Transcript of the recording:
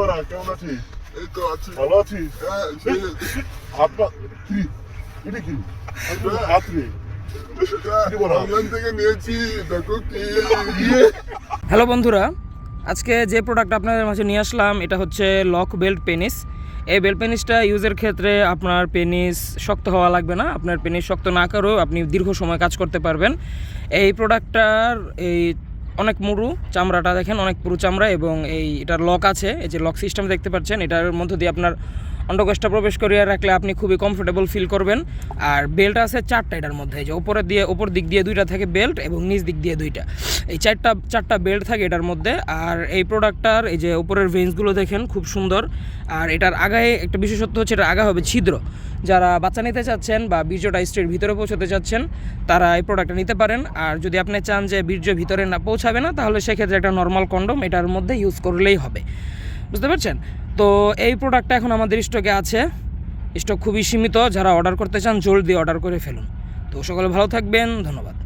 ওরা কেমন আছিস এই তো আছি ভালো আছিস কি এটা কি হ্যালো বন্ধুরা। আজকে যে প্রোডাক্ট আপনাদের মাঝে নিয়ে আসলাম এটা হচ্ছে লক বেল্ট পেনিস এই বেল্ট পেনিসটা ইউজের ক্ষেত্রে আপনার পেনিস শক্ত হওয়া লাগবে না। আপনার পেনিস শক্ত না করেও আপনি দীর্ঘ সময় কাজ করতে পারবেন। এই প্রোডাক্টটার এই অনেক মুরু চামড়াটা দেখেন, অনেক পুরু চামড়া এবং এই এটার লক আছে, এই যে লক সিস্টেম দেখতে পাচ্ছেন, এটার মধ্য দিয়ে আপনার অন্ডকোষটা প্রবেশ করিয়ে রাখলে আপনি খুবই কমফোর্টেবল ফিল করবেন। আর বেল্ট আছে চারটা এটার মধ্যে যে ওপরের দিয়ে ওপর দিক দিয়ে দুইটা থাকে বেল্ট এবং নিচ দিক দিয়ে দুইটা। এই চারটা চারটা বেল্ট থাকে এটার মধ্যে। আর এই প্রোডাক্টটার এই যে উপরের ভেন্সগুলো দেখেন, খুব সুন্দর। আর এটার আগায় একটা বিশেষত্ব হচ্ছে এটা আগা হবে ছিদ্র। যারা বাচ্চা নিতে চাচ্ছেন বা বীর্যটা স্ত্রীর ভিতরে পৌঁছাতে চাচ্ছেন, তারা এই প্রোডাক্টটা নিতে পারেন। আর যদি আপনি চান যে বীর্য ভিতরে না পৌঁছাবে না, তাহলে সেক্ষেত্রে একটা নর্মাল কন্ডম এটার মধ্যে ইউজ করলেই হবে। বুঝতে পারছেন? তো এই প্রোডাক্টটা এখন আমাদের স্টকে আছে। স্টক খুবই সীমিত, যারা অর্ডার করতে চান, জলদি অর্ডার করে ফেলুন। তো সকলে ভালো থাকবেন, ধন্যবাদ।